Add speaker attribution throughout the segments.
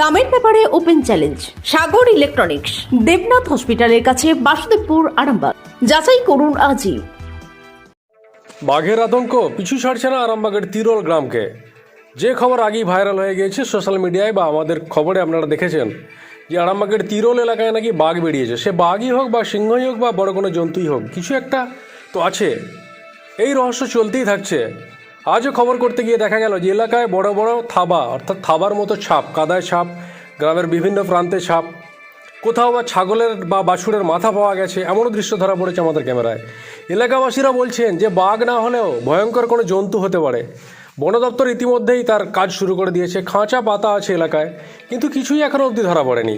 Speaker 1: দামের ব্যাপারে open challenge, Sagar electronics, Debnath হসপিটালের কাছে বাসুদেবপুর, আরামবাগ। যাচাই করুন আজই।
Speaker 2: বাঘের আতঙ্ক, পিছু ছাড়ছে না আরামবাগের তিরোল গ্রামকে। যে খবর আগেই ভাইরাল হয়ে গিয়েছে সোশ্যাল মিডিয়ায় বা আমাদের খবরে আপনারা দেখেছেন যে আরামবাগের তিরোল এলাকায় নাকি বাঘ বেরিয়েছে। সে বাঘই হোক বা সিংহই হোক বা বড় কোনো জন্তুই হোক, কিছু একটা তো আছে। এই রহস্য চলতেই থাকছে। আজও খবর করতে গিয়ে দেখা গেল যে এলাকায় বড় বড় থাবা, অর্থাৎ থাবার মতো ছাপ কাদায় ছাপ গ্রামের বিভিন্ন প্রান্তে ছাপ কোথাও বা ছাগলের বা বাছুরের মাথা পাওয়া গেছে, এমনও দৃশ্য ধরা পড়েছে আমাদের ক্যামেরায়। এলাকাবাসীরা বলছেন যে বাঘ না হলেও ভয়ঙ্কর কোনো জন্তু হতে পারে। বন দপ্তর ইতিমধ্যেই তার কাজ শুরু করে দিয়েছে, খাঁচা পাতা আছে এলাকায়, কিন্তু কিছুই এখনও অবধি ধরা পড়েনি।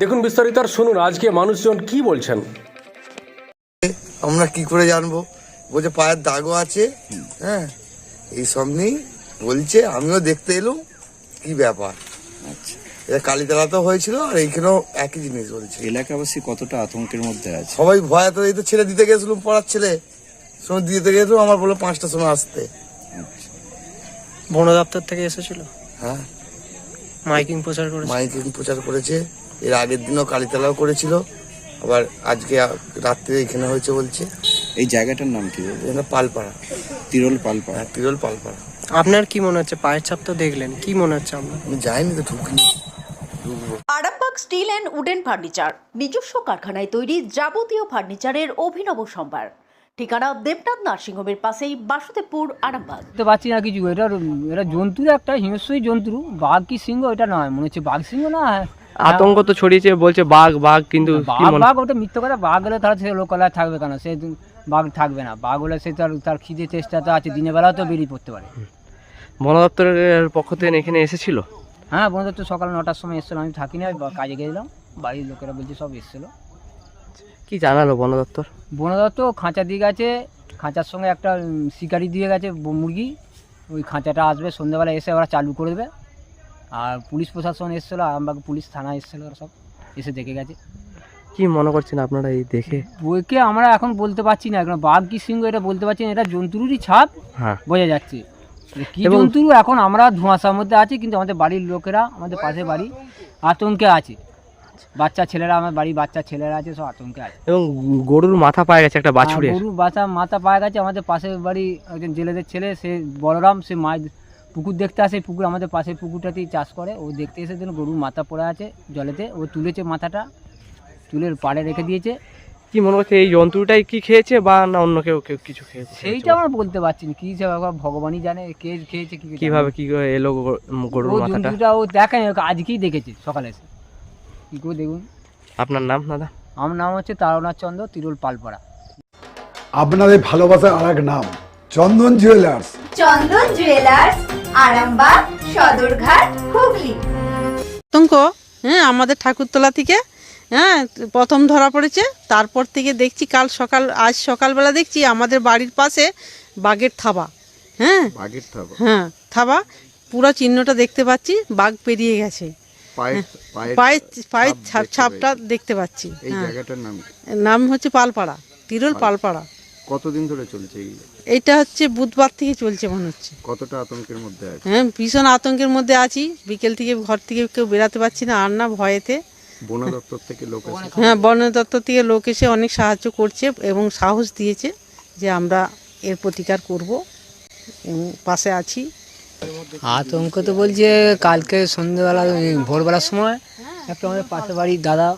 Speaker 2: দেখুন বিস্তারিত, আর শুনুন আজকে মানুষজন কি বলছেন।
Speaker 3: আমরা কি করে জানব? বলছে পায়ের দাগও আছে হ্যাঁ? এই সব নিয়েই বলছে আমিও দেখতে এলুম কি ব্যাপার?
Speaker 4: আচ্ছা।
Speaker 3: এটা কালীতলাতেও হয়েছিল আর এইখানেও একই জিনিস বলছে।
Speaker 4: এলাকাবাসী কতটা আতঙ্কের মধ্যে আছে?
Speaker 3: সবাই ভয় তো এই তো ছেলে দিতে গেছিলাম পড়ার ছেলে। সময় দিতে গেছিলাম আমার বলল পাঁচটার সময় আসতে।
Speaker 5: বন দপ্তর থেকে এসেছিল?
Speaker 3: হ্যাঁ।
Speaker 5: মাইকিং প্রচার করেছে?
Speaker 3: মাইকিং প্রচার করেছে এর আগের দিনও কালীতলাও করেছিল আবার আজকে রাত্রে এখানে হয়েছে বলছে।
Speaker 4: এই জায়গাটার নাম কি?
Speaker 3: পালপাড়া।
Speaker 4: তিরল পালপাড়া
Speaker 3: হ্যাঁ তিরল পালপাড়া
Speaker 5: আপনার কি মনে হচ্ছে? পায়ের ছাপ তো দেখলেন। কি মনে হচ্ছে আপনার?
Speaker 3: আমি যাইনি তো ঢুকিনি
Speaker 1: Arambagh steel and wooden furniture নিজস্ব কারখানায় তৈরি যাবতীয় ফার্নিচারের অভিনব সম্ভার। ঠিকানা দেবনাথ নার্সিংহোমের পাশেই বাসুদেবপুর আরামবাগ।
Speaker 6: বুঝতে পারছি না কিছু। এটা এটা জন্তুর একটা হিংস্রই জন্তু। বাঘ কি সিংহ? এটা নয়। মনে হচ্ছে বাঘ সিংহ না?
Speaker 7: আতঙ্ক তো ছড়িয়েছে বলছে বাঘ বাঘ কিন্তু
Speaker 6: বাঘ ওটা মিথ্য কথা বাঘ হলে তাহলে সে লোকালয় থাকবে কেন? সে বাঘ থাকবে না। বাঘ হলে সে তার তার খিদে চেষ্টা তো আছে দিনের বেলাও তো বেরিয়ে পড়তে পারে।
Speaker 7: বন দপ্তরের পক্ষ থেকে এখানে এসেছিল?
Speaker 6: হ্যাঁ বন তো সকাল নটার সময় এসেছিল আমি থাকি না কাজে গেছিলাম বাড়ির লোকেরা বলছে সব এসেছিল।
Speaker 7: কি জানালো বন দপ্তর?
Speaker 6: বনদত্ত খাঁচা দিয়ে গেছে খাঁচার সঙ্গে একটা শিকারি দিয়ে গেছে মুরগি। ওই খাঁচাটা আসবে সন্ধ্যেবেলা এসে ওরা চালু করে দেবে। আর পুলিশ প্রশাসন এসেছিল আরামবাগ পুলিশ থানা এসেছিল সব এসে দেখে গেছে।
Speaker 7: কি মনে করছেন আপনারা এই দেখে?
Speaker 6: বইকে আমরা এখন বলতে পারছি না এখন বাঘ কি সিংহ এটা বলতে পারছি না এটা জন্তুরই ছাপ
Speaker 7: হ্যাঁ।
Speaker 6: বোঝা যাচ্ছে। কি জন্তু এখন আমরা ধোঁয়াশার মধ্যে আছি কিন্তু আমাদের বাড়ির লোকেরা আমাদের পাশে বাড়ি আতঙ্কে আছে। বাচ্চা ছেলেরা আমার বাড়ির বাচ্চা ছেলেরা আছে সব আতঙ্কে আছে।
Speaker 7: এবং গরুর মাথা পাওয়া গেছে একটা বাছুরের।
Speaker 6: গরুর গরু বাচ্চা মাথা পাওয়া গেছে আমাদের পাশের বাড়ি একজন জেলেদের ছেলে সে বলরাম সে মাছ পুকুর দেখতে আসে পুকুর আমাদের পাশের পুকুরটাতেই চাষ করে। ও দেখতে এসে দিন গরুর মাথা পড়ে আছে জলেতে। ও তুলেছে মাথাটা চুলের পাড়ে রেখে দিয়েছে।
Speaker 7: কি মনে করছে এই জন্তুটাই কি খেয়েছে বা না অন্য কেউ কেউ কিছু খেয়েছে?
Speaker 6: সেইটা আমরা বলতে পারছি না। কি ভগবানই জানে কে খেয়েছে কি
Speaker 7: কীভাবে কি করে এলো গরুর
Speaker 6: ও
Speaker 7: মাথাটা?
Speaker 6: জন্তুটা ও দেখেনি আজকেই দেখেছে সকালে এসে। কি করে দেখুন।
Speaker 7: আপনার নাম দাদা?
Speaker 6: আমার নাম হচ্ছে তারনাথ চন্দ্র তিরুল পালপাড়া।
Speaker 8: আপনাদের ভালোবাসার আর এক নাম চন্দন জুয়েলার্স।
Speaker 9: চন্দন জুয়েলার্স। আরামবাগ সদরঘাট হুগলি।
Speaker 10: আতঙ্ক হ্যাঁ আমাদের ঠাকুরতলা থেকে হ্যাঁ প্রথম ধরা পড়েছে তারপর থেকে দেখছি কাল সকাল আজ সকালবেলা দেখছি আমাদের বাড়ির পাশে বাঘের থাবা হ্যাঁ।
Speaker 4: বাঘের থাবা?
Speaker 10: হ্যাঁ থাবা পুরো চিহ্নটা দেখতে পাচ্ছি বাঘ পেরিয়ে গেছে।
Speaker 4: পায়ের পায়ের
Speaker 10: পায়ের
Speaker 4: ছাপ
Speaker 10: ছাপ ছাপটা দেখতে পাচ্ছি হ্যাঁ।
Speaker 4: নাম
Speaker 10: নাম হচ্ছে পালপাড়া তিরুল পালপাড়া।
Speaker 4: কতদিন ধরে চলছে এই?
Speaker 10: এইটা হচ্ছে বুধবার থেকে চলছে মনে হচ্ছে।
Speaker 4: কতটা আতঙ্কের মধ্যে আছে?
Speaker 10: হ্যাঁ ভীষণ আতঙ্কের মধ্যে আছি। বিকেল থেকে ঘর থেকে কেউ বেরাতে পারছি না আর না ভয়েতে।
Speaker 4: বন দপ্তর থেকে লোক এসে
Speaker 10: হ্যাঁ বন দপ্তর থেকে লোক এসে অনেক সাহায্য করছে এবং সাহস দিয়েছে যে আমরা এর প্রতিকার করব। এবং পাশে আছি।
Speaker 6: আতঙ্ক তো বলছে কালকে সন্ধ্যেবেলা ভোরবেলার সময় একটা আমাদের পাশের বাড়ির দাদা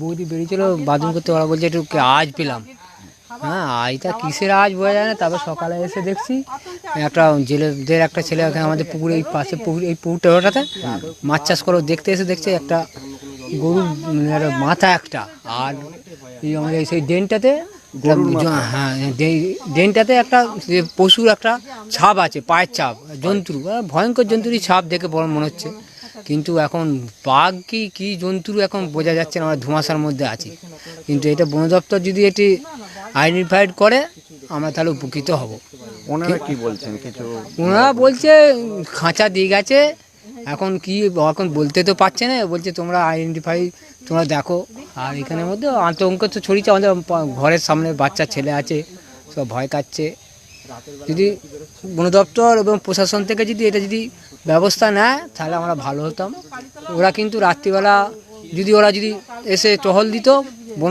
Speaker 6: বৌদি বেরিয়েছিল বাথরুম করতে ওরা বলছে একটু আজ পেলাম। হ্যাঁ আজটা কিসের আজ বোঝা যায় না? তারপর সকালে এসে দেখছি একটা জেলেদের একটা ছেলে এখানে আমাদের পুকুরে এই পাশে পুকুর এই পুকুরটা ওটাতে মাছ চাষ করে দেখতে এসে দেখছে একটা গরু একটা মাথা একটা। আর এই আমাদের সেই জ- হ্যাঁ ডে- ডেনটাতে একটা যে পশুর একটা ছাপ আছে পায়ের ছাপ জন্তু ভয়ঙ্কর জন্তুরই ছাপ দেখে বড় মনে হচ্ছে। কিন্তু এখন বাঘ কি কি জন্তু এখন বোঝা যাচ্ছে না আমরা ধোঁয়াশার মধ্যে আছি। কিন্তু এটা বন দপ্তর যদি এটি আইডেন্টিফাইড করে আমরা তাহলে উপকৃত হব।
Speaker 4: ওনারা কি বলছেন? কিছু
Speaker 6: ওনারা বলছে খাঁচা দিয়ে গেছে এখন কি এখন বলতে তো পারছে না বলছে তোমরা আইডেন্টিফাই তোমরা দেখো। আর এখানের মধ্যে আতঙ্ক তো ছড়িয়েছে আমাদের ঘরের সামনে বাচ্চা ছেলে আছে সব ভয় কাচ্ছে যদি বন দপ্তর এবং প্রশাসন থেকে যদি এটা যদি ব্যবস্থা নেয় তাহলে আমরা ভালো হতাম। ওরা কিন্তু রাত্রিবেলা যদি ওরা যদি এসে টহল দিত বন